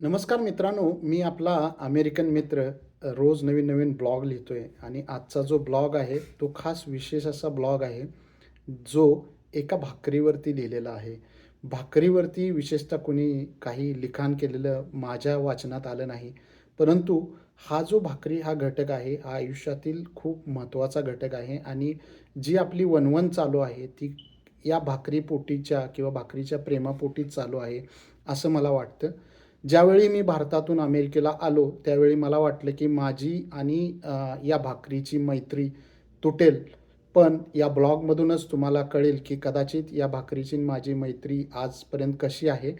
नमस्कार मित्रांनो मी आपला अमेरिकन मित्र रोज नवीन नवीन ब्लॉग लिहितो आहे आणि आजचा जो ब्लॉग आहे तो खास विशेष असा ब्लॉग आहे जो एका भाकरीवरती लिहिलेला आहे. भाकरीवरती विशेषतः कोणी काही लिखाण केलेलं माझ्या वाचनात आलं नाही परंतु हा जो भाकरी हा घटक आहे हा आयुष्यातील खूप महत्त्वाचा घटक आहे आणि जी आपली वनवन चालू आहे ती या भाकरी पोटीच्या किंवा भाकरीच्या प्रेमापोटीच चालू आहे असं मला वाटतं. ज्यावेळी मी भारतातून अमेरिकेला आलो त्यावेळी मला वाटलं की माझी आणि या भाकरीची मैत्री तुटेल. पण या ब्लॉगमधूनच तुम्हाला कळेल की कदाचित या भाकरीची माझी मैत्री आजपर्यंत कशी आहे.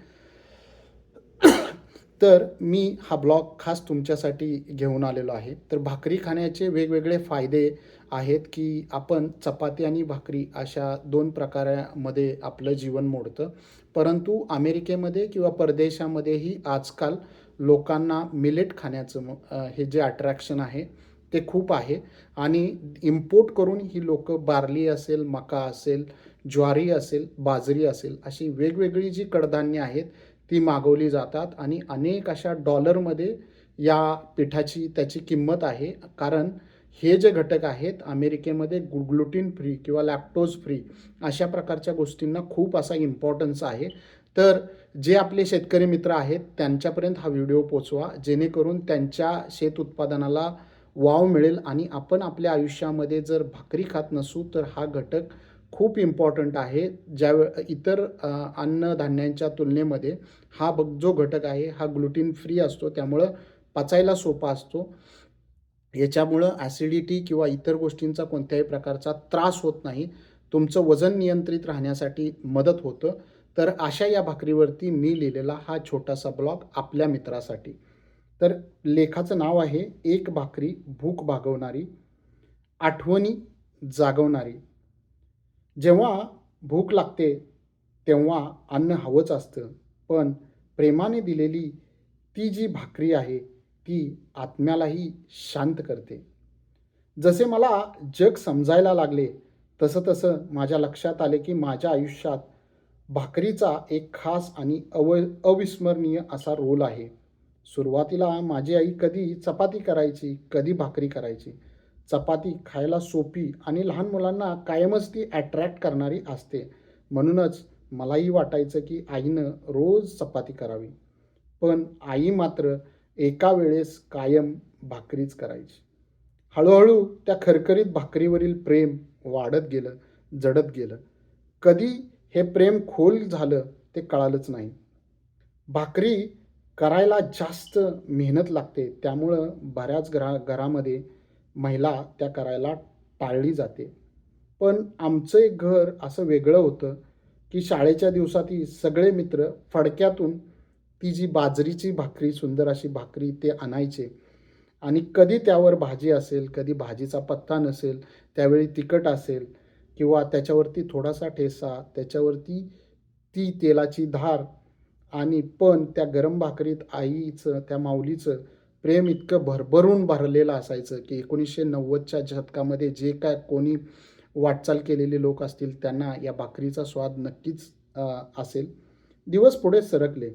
तर मी हा ब्लॉग खास तुमच्यासाठी घेऊन आलेलो आहे. तर भाकरी खाण्याचे वेगवेगळे फायदे आहेत की आपण चपाती आणि भाकरी अशा दोन प्रकारामध्ये आपलं जीवन मोडतं. परंतु अमेरिकेमध्ये किंवा परदेशामध्येही आजकाल लोकांना मिलेट खाण्याचं हे जे अट्रॅक्शन आहे ते खूप आहे. आणि इम्पोर्ट करून ही लोक बार्ली असेल मका असेल ज्वारी असेल बाजरी असेल अशी वेगवेगळी जी कडधान्य आहेत ती मागवली जातात. आणि अनेक अशा डॉलरमध्ये या पिठाची त्याची किंमत आहे. कारण हे जे घटक आहेत अमेरिकेमध्ये ग्लुटीन फ्री किंवा लॅप्टोज फ्री अशा प्रकारच्या गोष्टींना खूप असा इम्पॉर्टन्स आहे. तर जे आपले शेतकरी मित्र आहेत त्यांच्यापर्यंत हा व्हिडिओ पोचवा जेणेकरून त्यांच्या शेत उत्पादनाला वाव मिळेल आणि आपण आपल्या आयुष्यामध्ये जर भाकरी खात नसू तर हा घटक खूप इम्पॉर्टंट आहे. ज्या इतर अन्नधान्यांच्या तुलनेमध्ये हा बघ जो घटक आहे हा ग्लुटीन फ्री असतो त्यामुळं पचायला सोपा असतो. याच्यामुळं ॲसिडिटी किंवा इतर गोष्टींचा कोणत्याही प्रकारचा त्रास होत नाही. तुमचं वजन नियंत्रित राहण्यासाठी मदत होतं. तर अशा या भाकरीवरती मी लिहिलेला हा छोटासा ब्लॉग आपल्या मित्रासाठी. तर लेखाचं नाव आहे एक भाकरी भूक भागवणारी आठवणी जागवणारी. जेव्हा भूक लागते तेव्हा अन्न हवंच असतं. पण प्रेमाने दिलेली ती जी भाकरी आहे ती आत्म्यालाही शांत करते. जसे मला जग समजायला लागले तसं तसं माझ्या लक्षात आले की माझ्या आयुष्यात भाकरीचा एक खास आणि अव अविस्मरणीय असा रोल आहे. सुरुवातीला माझी आई कधी चपाती करायची कधी भाकरी करायची. चपाती खायला सोपी आणि लहान मुलांना कायमच ती ॲट्रॅक्ट करणारी असते. म्हणूनच मलाही वाटायचं की आईनं रोज चपाती करावी. पण आई मात्र एका वेळेस कायम भाकरीच करायची. हळूहळू त्या खरखरीत भाकरीवरील प्रेम वाढत गेलं जडत गेलं. कधी हे प्रेम खोल झालं ते कळालंच नाही. भाकरी करायला जास्त मेहनत लागते त्यामुळं बऱ्याच घरा घरामध्ये महिला त्या करायला टाळली जाते. पण आमचं एक घर असं वेगळं होतं की शाळेच्या दिवसातही सगळे मित्र फडक्यातून ती जी बाजरीची भाकरी सुंदर अशी भाकरी ते आणायचे आणि कधी त्यावर भाजी असेल कधी भाजीचा पत्ता नसेल त्यावेळी तिखट असेल किंवा त्याच्यावरती थोडासा ठेसा त्याच्यावरती ती तेलाची धार आणि पण त्या गरम भाकरीत आईचं त्या माऊलीचं प्रेम इतकं भरभरून भरलेलं असायचं की एकोणीसशे नव्वदच्या शतकामध्ये जे काय कोणी वाटचाल केलेले लोक असतील त्यांना या भाकरीचा स्वाद नक्कीच असेल. दिवस पुढे सरकले.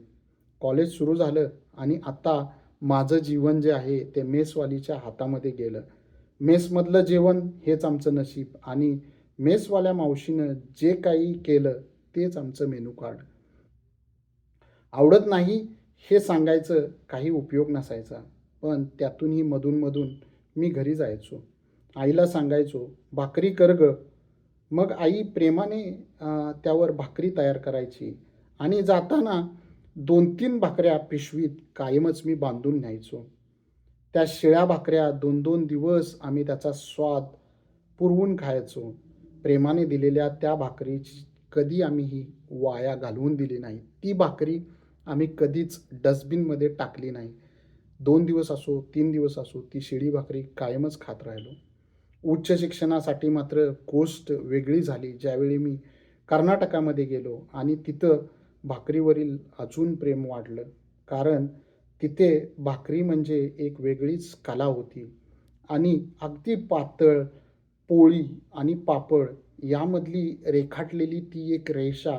कॉलेज सुरू झालं आणि आता माझं जीवन जे आहे ते मेसवालीच्या हातामध्ये गेलं. मेसमधलं जेवण हेच आमचं नशीब आणि मेसवाल्या मावशीनं जे काही केलं तेच आमचं मेनू कार्ड. आवडत नाही हे सांगायचं काही उपयोग नसायचा पण त्यातूनही मधूनमधून मी घरी जायचो. आईला सांगायचो भाकरी कर ग. मग आई प्रेमाने त्यावर भाकरी तयार करायची आणि जाताना दोन तीन भाकऱ्या पिशवीत कायमच मी बांधून न्यायचो. त्या शिळ्या भाकऱ्या दोन दोन दिवस आम्ही त्याचा स्वाद पुरवून खायचो. प्रेमाने दिलेल्या त्या भाकरीची कधी आम्ही ही वाया घालवून दिली नाही. ती भाकरी आम्ही कधीच डस्टबिनमध्ये टाकली नाही. दोन दिवस असो तीन दिवस असो ती शिळी भाकरी कायमच खात राहिलो. उच्च शिक्षणासाठी मात्र गोष्ट वेगळी झाली ज्यावेळी मी कर्नाटकामध्ये गेलो आणि तिथं भाकरीवरील अजून प्रेम वाढलं. कारण तिथे भाकरी म्हणजे एक वेगळीच कला होती. आणि अगदी पातळ पोळी आणि पापड यामधली रेखाटलेली ती एक रेषा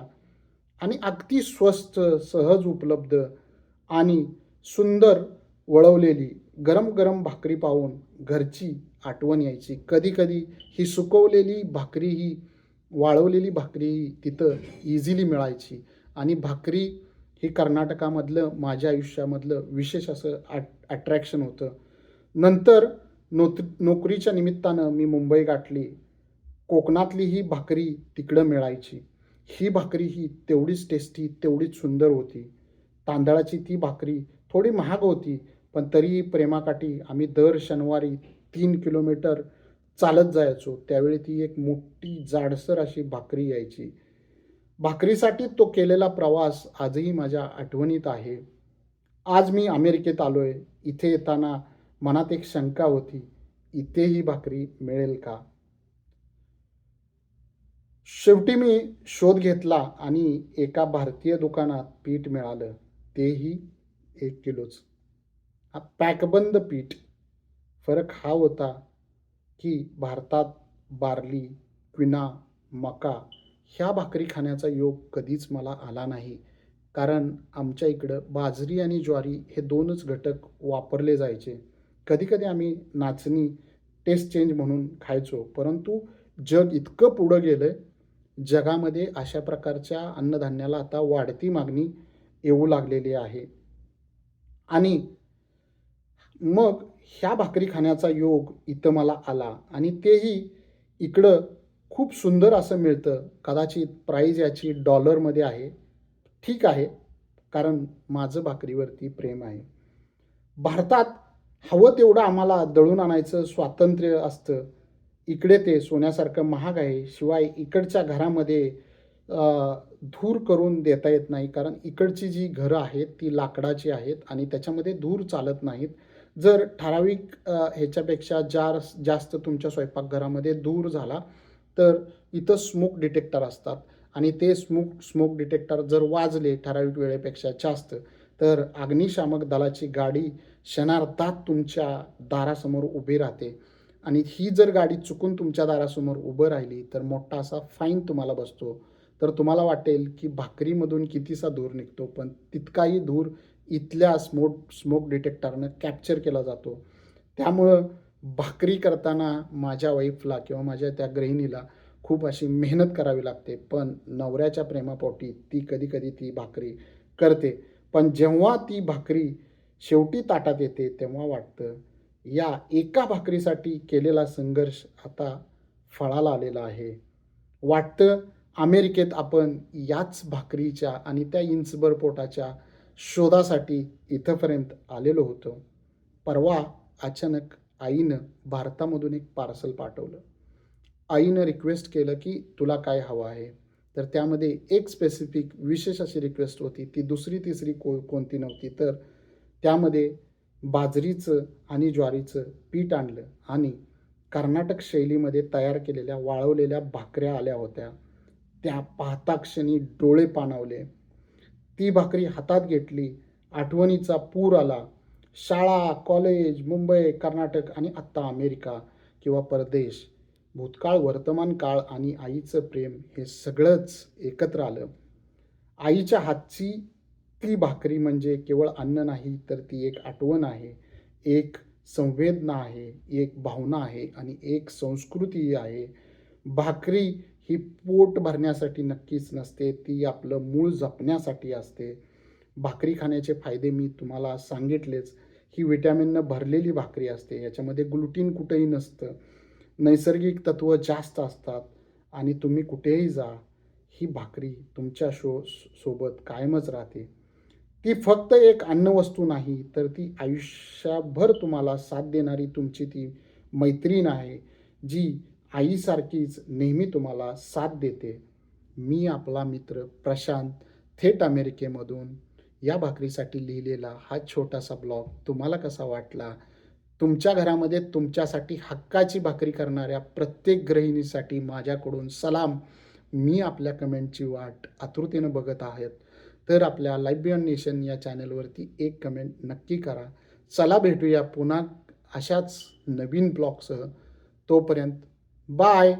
आणि अगदी स्वस्त सहज उपलब्ध आणि सुंदर वळवलेली गरम गरम भाकरी पाहून घरची आठवण यायची. कधीकधी ही सुकवलेली भाकरी ही वाळवलेली भाकरी ही तिथं इझिली मिळायची. आणि भाकरी ही कर्नाटकामधलं माझ्या आयुष्यामधलं विशेष असं ॲट अट्रॅक्शन होतं. नंतर नोत नोकरीच्या निमित्तानं मी मुंबई गाठली. कोकणातली ही भाकरी तिकडं मिळायची. ही भाकरी ही तेवढीच टेस्टी तेवढीच सुंदर होती. तांदळाची ती भाकरी थोडी महाग होती पण तरीही प्रेमाकाठी आम्ही दर शनिवारी तीन किलोमीटर चालत जायचो. त्यावेळी ती एक मोठी जाडसर अशी भाकरी यायची. भाकरीसाठी तो केलेला प्रवास आजही माझ्या आठवणीत आहे. आज मी अमेरिकेत आलो आहे इथे येताना मनात एक शंका होती इथे ही भाकरी मिळेल का? शेवटी मी शोध घेतला आणि एका भारतीय दुकानात पीठ मिळालं. तेही एक किलोच. हा पॅकबंद पीठ. फरक हा होता की भारतात बार्ली क्विना मका ह्या भाकरी खाण्याचा योग कधीच मला आला नाही. कारण आमच्या इकडं बाजरी आणि ज्वारी हे दोनच घटक वापरले जायचे. कधीकधी आम्ही नाचणी टेस्ट चेंज म्हणून खायचो. परंतु जग इतकं पुढं गेलं आहे जगामध्ये अशा प्रकारच्या अन्नधान्याला आता वाढती मागणी येऊ लागलेली आहे. आणि मग ह्या भाकरी खाण्याचा योग इथं मला आला आणि तेही इकडं खूप सुंदर असं मिळतं. कदाचित प्राईज याची डॉलरमध्ये आहे. ठीक आहे. कारण माझं भाकरीवरती प्रेम आहे. भारतात हवं तेवढं आम्हाला दळून आणायचं स्वातंत्र्य असतं. इकडे ते सोन्यासारखं महाग आहे. शिवाय इकडच्या घरामध्ये धूर करून देता येत नाही. कारण इकडची जी घरं आहेत ती लाकडाची आहेत आणि त्याच्यामध्ये धूर चालत नाहीत. जर ठराविक ह्याच्यापेक्षा जार जास्त तुमच्या स्वयंपाकघरामध्ये धूर झाला तर इथं स्मोक डिटेक्टर असतात. आणि ते स्मोक स्मोक डिटेक्टर जर वाजले ठराविक वेळेपेक्षा जास्त तर अग्निशामक दलाची गाडी क्षणार्धात तुमच्या दारासमोर उभी राहते. आणि ही जर गाडी चुकून तुमच्या दारासमोर उभं राहिली तर मोठा असा फाईन तुम्हाला बसतो. तर तुम्हाला वाटेल की भाकरीमधून कितीसा धूर निघतो पण तितकाही धूर इथल्या स्मोक स्मोक डिटेक्टरनं कॅप्चर केला जातो. त्यामुळं भाकरी करताना माझ्या वाईफला किंवा माझ्या त्या गृहिणीला खूप अशी मेहनत करावी लागते. पण नवऱ्याच्या प्रेमापोटी ती कधी कधी ती भाकरी करते. पण जेव्हा ती भाकरी शेवटी ताटात येते तेव्हा वाटतं या एका भाकरीसाठी केलेला संघर्ष आता फळाला आलेला आहे. वाटतं अमेरिकेत आपण याच भाकरीच्या आणि त्या इंचभर पोटाच्या शोधासाठी इथंपर्यंत आलेलो होतो. परवा अचानक आईनं भारतामधून एक पार्सल पाठवलं. आईनं रिक्वेस्ट केलं की तुला काय हवं आहे? तर त्यामध्ये एक स्पेसिफिक विशेष अशी रिक्वेस्ट होती. ती दुसरी तिसरी को कोणती नव्हती. तर त्यामध्ये बाजरीचं आणि ज्वारीचं पीठ आणलं आणि कर्नाटक शैलीमध्ये तयार केलेल्या वाळवलेल्या भाकऱ्या आल्या होत्या. त्या पाहता क्षणी डोळे पाणावले. ती भाकरी हातात घेतली. आठवणीचा पूर आला. शाळा कॉलेज मुंबई कर्नाटक आणि आत्ता अमेरिका किंवा परदेश. भूतकाळ वर्तमान काळ आणि आईचं प्रेम हे सगळंच एकत्र आलं. आईच्या हातची ती भाकरी म्हणजे केवळ अन्न नाही तर ती एक आठवण आहे. एक संवेदना आहे एक भावना आहे आणि एक संस्कृती आहे. भाकरी ही पोट भरण्यासाठी नक्कीच नसते ती आपलं मूळ जपण्यासाठी असते. भाकरी खाण्याचे फायदे मी तुम्हाला सांगितलेच. ही विटॅमिननं भरलेली भाकरी असते. याच्यामध्ये ग्लुटीन कुठेही नसतं. नैसर्गिक तत्त्व जास्त असतात आणि तुम्ही कुठेही जा ही भाकरी तुमच्या शो सोबत कायमच राहते. ती फक्त एक अन्नवस्तू नाही तर ती आयुष्यभर तुम्हाला साथ देणारी तुमची ती मैत्रीण आहे जी आईसारखीच नेहमी तुम्हाला साथ देते. मी आपला मित्र प्रशांत थेट अमेरिकेमधून या भाकरीसाठी लिहिलेला हा छोटासा ब्लॉग तुम्हाला कसा वाटला? तुमच्या घरामध्ये तुमच्यासाठी हक्काची भाकरी करणाऱ्या प्रत्येक गृहिणीसाठी माझ्याकडून सलाम. मी आपल्या कमेंटची वाट आतुरतेनं बघत आहेत. तर आपल्या लाईफ बियॉन नेशन या चॅनलवरती एक कमेंट नक्की करा. चला भेटूया पुन्हा अशाच नवीन ब्लॉगसह. तोपर्यंत बाय.